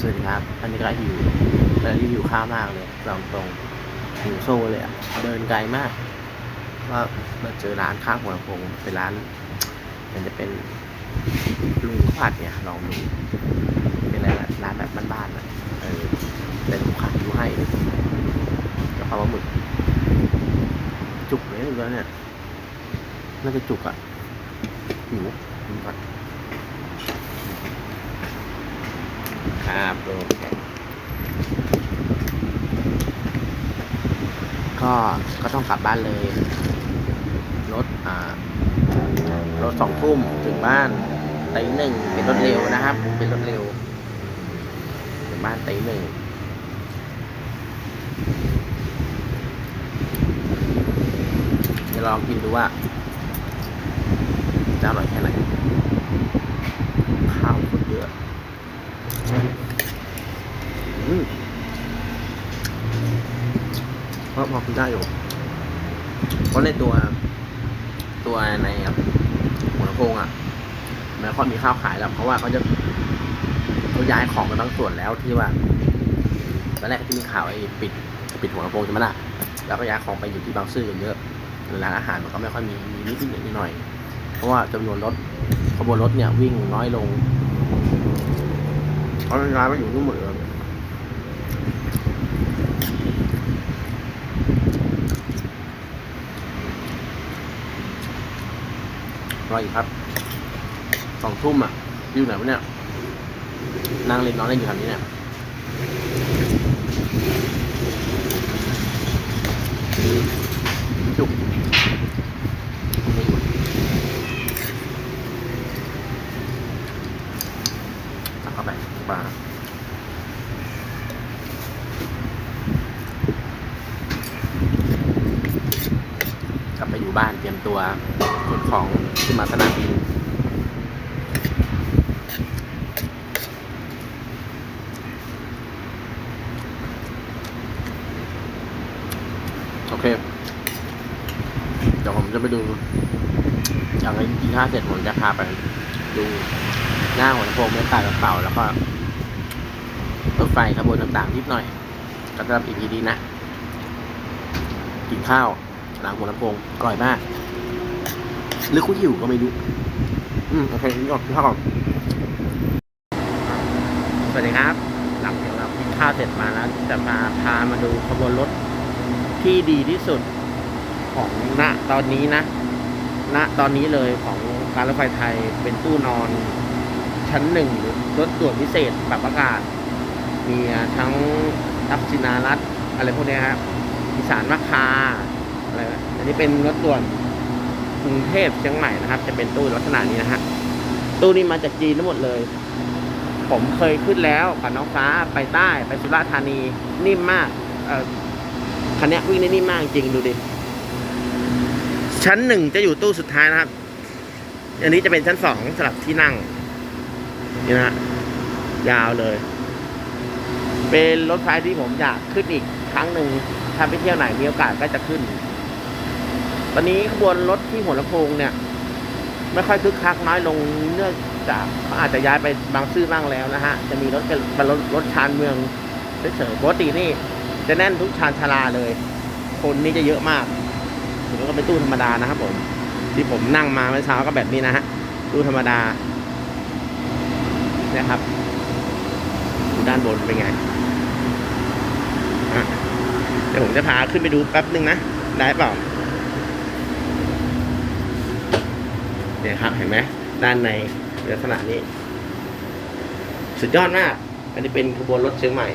สวัสดีครับ อันนี้ก็หิวแต่รีวิวข้าวมากเลยลองตรงหิวโซ่เลยอะเดินไกลมากว่ามาเจอร้านข้างหัวลำโพงเป็นร้านมันจะเป็นลุงผัดเนี่ยลองดูเป็นอะไรร้านแบบบ้านๆอะเออเป็นลุงผัดดูให้แล้วเขาว่าหมึกจุกเลยเหมือนกันเนี่ยน่าจะจุกอะหิวกินก่อ ครับโอเคก็ก็ต้องกลับบ้านเลย รถอ่ารถสองทุ่มถึงบ้านตีหนึ่งเป็นรถเร็วนะครับ เป็นรถเร็ว ถึงบ้านตีหนึ่งเดี๋ยวลองกินดูว่าจะอร่อยแค่ไหน ข้าวคนเยอะ อืมก็ พอกินได้อยู่เพราะในตัว ตัวในหัวลำโพงอะมันค่อยมีข้าวขายแล้วเพราะว่าเขาจะเขาย้ายของไปบางส่วนแล้วที่ว่าตอนแรกที่มีข่าวไอ้ปิดปิดหัวลำโพงใช่ไหมล่ะแล้วก็ย้ายของไปอยู่ที่บางซื่อกันเยอะร้านอาหารมันก็ไม่ค่อยมีมีนิดนิดหน่อย เพราะว่าจำนวนรถขบวนรถเนี่ยวิ่งน้อยลงเพราะร้านมันอยู่นู่นหมดเลย ออีกครับสองทุ่มอะอยู่ไหนวะเนี่ยนั่งเล่นนอนเล่นอยู่แถวนี้เนี่ยจุกไม่หยุดตักเข้าไปปลา กลั บ้านเตรียมตัวขนของขึ้นมาสนามบินโอเค เดี๋ยวผมจะไปดูอย่างไรกินข้าวเสร็จผมจะพาไปดูหน้าหัวลำโพงเมื่อตากับเป่าแล้วก็รถไฟขบวนต่างๆนิดหน่อยก็สำหรับอีพีนี้นะ กินข้าว หลังหัวลำโพงอร่อยมาก หรือคุณหิวก็ไม่รู้ อืมโอเคกินก่อนกินข้าวก่อนสวัสดีครับ หลังจากเรากินข้าวเสร็จมาแล้วจะมาพามาดูขบวนรถที่ดีที่สุดของณตอนนี้นะ ณตอนนี้เลยของการรถไฟไทยเป็นตู้นอนชั้นหนึ่งหรือรถด่วนพิเศษแบบอากาศ มีทั้งทักษิณารัฐอะไรพวกนี้ครับอีสานมะคา นี้เป็นรถด่วนกรุงเทพเชียงใหม่นะครับ จะเป็นตู้ลักษณะนี้นะฮะตู้นี้มาจากจีนทั้งหมดเลย ผมเคยขึ้นแล้วกับน้องฟ้าไปใต้ไปสุราษฎร์ธานีนิ่มมากเออคันนี้วิ่งได้นิ่มมากจริงดูดิชั้นหนึ่งจะอยู่ตู้สุดท้ายนะครับ อันนี้จะเป็นชั้นสองสำหรับที่นั่ง นี่นะฮะยาวเลย เป็นรถไฟที่ผมอยากขึ้นอีกครั้งหนึ่งถ้าไปเที่ยวไหนมีโอกาสก็จะขึ้น ตอนนี้ขบวนรถที่หัวลำโพงเนี่ย ไม่ค่อยคึกคักน้อยลงเนื่องจากเขาอาจจะย้ายไปบางซื่อบ้างแล้วนะฮะ จะมีรถเป็นรถรถชานเมืองเฉยๆปกตินี่ จะแน่นทุกชานชาลาเลย คนนี่จะเยอะมากถึงก็เป็นตู้ธรรมดานะครับผม ที่ผมนั่งมาเมื่อเช้าก็แบบนี้นะฮะตู้ธรรมดานี่ยครับดูด้านบนเป็นไงอะเดี๋ยวผมจะพาขึ้นไปดูแป๊บนึงนะ ได้เปล่า เนี่ยครับเห็นไหมด้านในลักษณะนี้ สุดยอดมาก อันนี้เป็นขบวนรถเชียงใหม่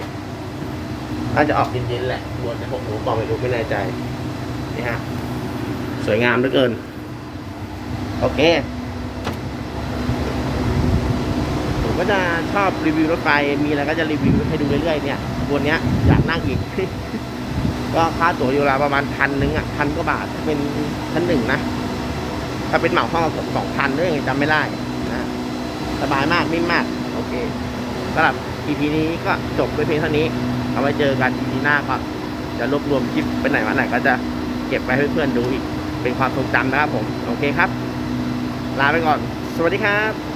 น่าจะออกเย็นๆแหละขบวนจะหกหนูบอกไม่รู้ไม่แน่ใจนี่ฮะสวยงามเหลือเกิน โอเคผมก็จะชอบรีวิวรถไฟมีอะไรก็จะรีวิวให้ดูเรื่อยๆเนี่ยขบวนเนี้ยอยากนั่งอีกก็ค่าตั๋วอยู่ราวประมาณพันหนึ่งอะพันกว่าบาทถ้าเป็นชั้นหนึ่งนะ ถ้าเป็นเหมาห้องสองพันด้วยยังไงจำไม่ได้นะสบายมากนิ่มมาก โอเคสำหรับ EP นี้ก็จบด้วยเพียงเท่านี้ เอาไว้เจอกัน EP หน้าก็จะรวบรวมคลิปไปไหนมาไหนก็จะเก็บไว้ให้เพื่อนๆดูอีก เป็นความทรงจำนะครับผม โอเคครับ ลาไปก่อน สวัสดีครับ